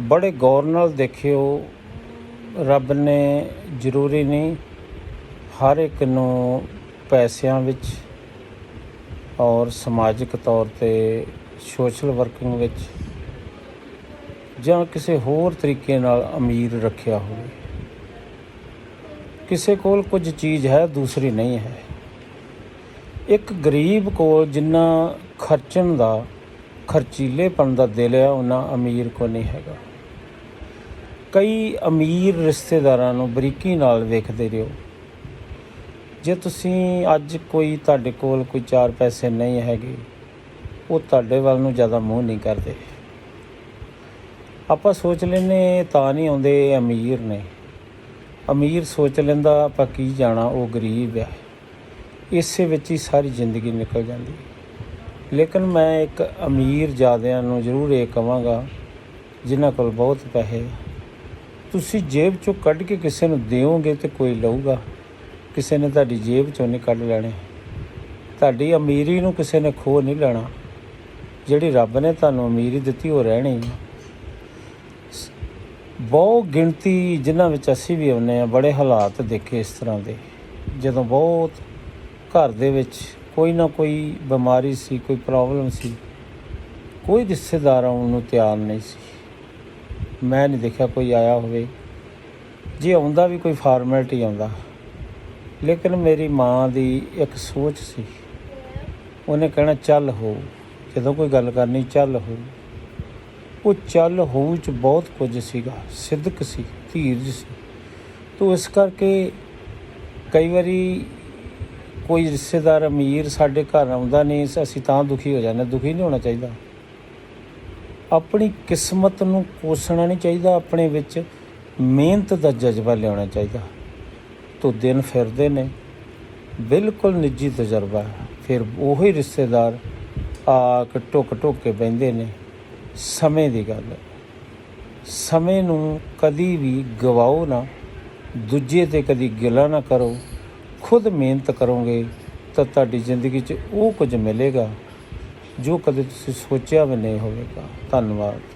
ਬੜੇ ਗੌਰ ਨਾਲ ਦੇਖਿਓ, ਰੱਬ ਨੇ ਜ਼ਰੂਰੀ ਨਹੀਂ ਹਰ ਇੱਕ ਨੂੰ ਪੈਸਿਆਂ ਵਿੱਚ ਔਰ ਸਮਾਜਿਕ ਤੌਰ ਤੇ ਸੋਸ਼ਲ ਵਰਕਿੰਗ ਵਿੱਚ ਜਾਂ ਕਿਸੇ ਹੋਰ ਤਰੀਕੇ ਨਾਲ ਅਮੀਰ ਰੱਖਿਆ ਹੋਵੇ। ਕਿਸੇ ਕੋਲ ਕੁਝ ਚੀਜ਼ ਹੈ, ਦੂਸਰੀ ਨਹੀਂ ਹੈ। ਇੱਕ ਗਰੀਬ ਕੋਲ ਜਿੰਨਾ ਖਰਚਣ ਦਾ ਖਰਚੀਲੇਪਣ ਦਾ ਦਿਲ ਆ, ਉਹਨਾਂ ਅਮੀਰ ਕੋ ਨਹੀਂ ਹੈਗਾ। ਕਈ ਅਮੀਰ ਰਿਸ਼ਤੇਦਾਰਾਂ ਨੂੰ ਬਰੀਕੀ ਨਾਲ ਵੇਖਦੇ ਰਹੋ। ਜੇ ਤੁਸੀਂ ਅੱਜ ਕੋਈ ਤੁਹਾਡੇ ਕੋਲ ਕੋਈ ਚਾਰ ਪੈਸੇ ਨਹੀਂ ਹੈਗੇ, ਉਹ ਤੁਹਾਡੇ ਵੱਲ ਨੂੰ ਜ਼ਿਆਦਾ ਮੂੰਹ ਨਹੀਂ ਕਰਦੇ। ਆਪਾਂ ਸੋਚ ਲੈਨੇ ਤਾਂ ਨਹੀਂ ਆਉਂਦੇ ਅਮੀਰ ਨੇ। ਅਮੀਰ ਸੋਚ ਲੈਂਦਾ, ਆਪਾਂ ਕੀ ਜਾਣਾ, ਉਹ ਗਰੀਬ ਹੈ। ਇਸੇ ਵਿੱਚ ਹੀ ਸਾਰੀ ਜ਼ਿੰਦਗੀ ਨਿਕਲ ਜਾਂਦੀ ਹੈ। ਲੇਕਿਨ ਮੈਂ ਇੱਕ ਅਮੀਰ ਜਾਦਿਆਂ ਨੂੰ ਜ਼ਰੂਰ ਇਹ ਕਵਾਂਗਾ, ਜਿਨ੍ਹਾਂ ਕੋਲ ਬਹੁਤ ਪੈਸੇ। ਤੁਸੀਂ ਜੇਬ ਚੋਂ ਕੱਢ ਕੇ ਕਿਸੇ ਨੂੰ ਦਿਓਗੇ ਤੇ ਕੋਈ ਲਊਗਾ। ਕਿਸੇ ਨੇ ਤੁਹਾਡੀ ਜੇਬ ਚੋਂ ਨਹੀਂ ਕੱਢ ਲੈਣੇ। ਤੁਹਾਡੀ ਅਮੀਰੀ ਨੂੰ ਕਿਸੇ ਨੇ ਖੋ ਨਹੀਂ ਲੈਣਾ। ਜਿਹੜੀ ਰੱਬ ਨੇ ਤੁਹਾਨੂੰ ਅਮੀਰੀ ਦਿੱਤੀ, ਉਹ ਰਹਿਣੀ ਹੈ ਬਹੁਤ ਗਿਣਤੀ ਜਿਨ੍ਹਾਂ ਵਿੱਚ ਅਸੀਂ ਵੀ ਆਉਂਦੇ ਆ ਬੜੇ ਹਾਲਾਤ ਦੇਖੇ ਇਸ ਤਰ੍ਹਾਂ ਦੇ। ਜਦੋਂ ਬਹੁਤ ਘਰ ਦੇ ਵਿੱਚ ਕੋਈ ਨਾ ਕੋਈ ਬਿਮਾਰੀ ਸੀ, ਕੋਈ ਪ੍ਰੋਬਲਮ ਸੀ। ਕੋਈ ਰਿਸ਼ਤੇਦਾਰ ਆਉਣ ਨੂੰ ਤਿਆਰ ਨਹੀਂ ਸੀ। ਮੈਂ ਨਹੀਂ ਦੇਖਿਆ ਕੋਈ ਆਇਆ ਹੋਵੇ। ਜੇ ਆਉਂਦਾ ਵੀ ਕੋਈ ਫਾਰਮੈਲਿਟੀ ਆਉਂਦਾ। ਲੇਕਿਨ ਮੇਰੀ ਮਾਂ ਦੀ ਇੱਕ ਸੋਚ ਸੀ। ਉਹਨੇ ਕਹਿਣਾ, ਚੱਲ ਹੋ। ਜਦੋਂ ਕੋਈ ਗੱਲ ਕਰਨੀ, ਚੱਲ ਹੋ। ਉਹ ਚੱਲ ਹੋਊ ਚ ਬਹੁਤ ਕੁਝ ਸੀਗਾ। ਸਿੱਧਕ ਸੀ, ਧੀਰਜ ਸੀ। ਤੋ ਇਸ ਕਰਕੇ ਕਈ ਵਾਰੀ ਕੋਈ ਰਿਸ਼ਤੇਦਾਰ ਅਮੀਰ ਸਾਡੇ ਘਰ ਆਉਂਦਾ ਨਹੀਂ ਅਸੀਂ ਤਾਂ ਦੁਖੀ ਹੋ ਜਾਂਦੇ ਦੁਖੀ ਨਹੀਂ ਹੋਣਾ ਚਾਹੀਦਾ। ਆਪਣੀ ਕਿਸਮਤ ਨੂੰ ਕੋਸਣਾ ਨਹੀਂ ਚਾਹੀਦਾ, ਆਪਣੇ ਵਿੱਚ ਮਿਹਨਤ ਦਾ ਜਜ਼ਬਾ ਲਿਆਉਣਾ ਚਾਹੀਦਾ। ਤੋ ਦਿਨ ਫਿਰਦੇ ਨੇ, ਬਿਲਕੁਲ ਨਿੱਜੀ ਤਜਰਬਾ। ਹੈ ਫਿਰ ਉਹੀ ਰਿਸ਼ਤੇਦਾਰ ਆ ਕੇ ਟੁੱਕ ਟੁੱਕ ਕੇ ਬਹਿੰਦੇ ਨੇ। ਸਮੇਂ ਦੀ ਗੱਲ ਹੈ। ਸਮੇਂ ਨੂੰ ਕਦੀ ਵੀ ਗਵਾਓ ਨਾ, ਦੂਜੇ ਤੇ ਕਦੀ ਗਿਲਾ ਨਾ ਕਰੋ। ਖੁਦ ਮਿਹਨਤ ਕਰੋਗੇ, ਤਾਂ ਤੁਹਾਡੀ ਜ਼ਿੰਦਗੀ 'ਚ ਉਹ ਕੁਝ ਮਿਲੇਗਾ ਜੋ ਕਦੇ ਤੁਸੀਂ ਸੋਚਿਆ ਵੀ ਨਹੀਂ ਹੋਵੇਗਾ। ਧੰਨਵਾਦ।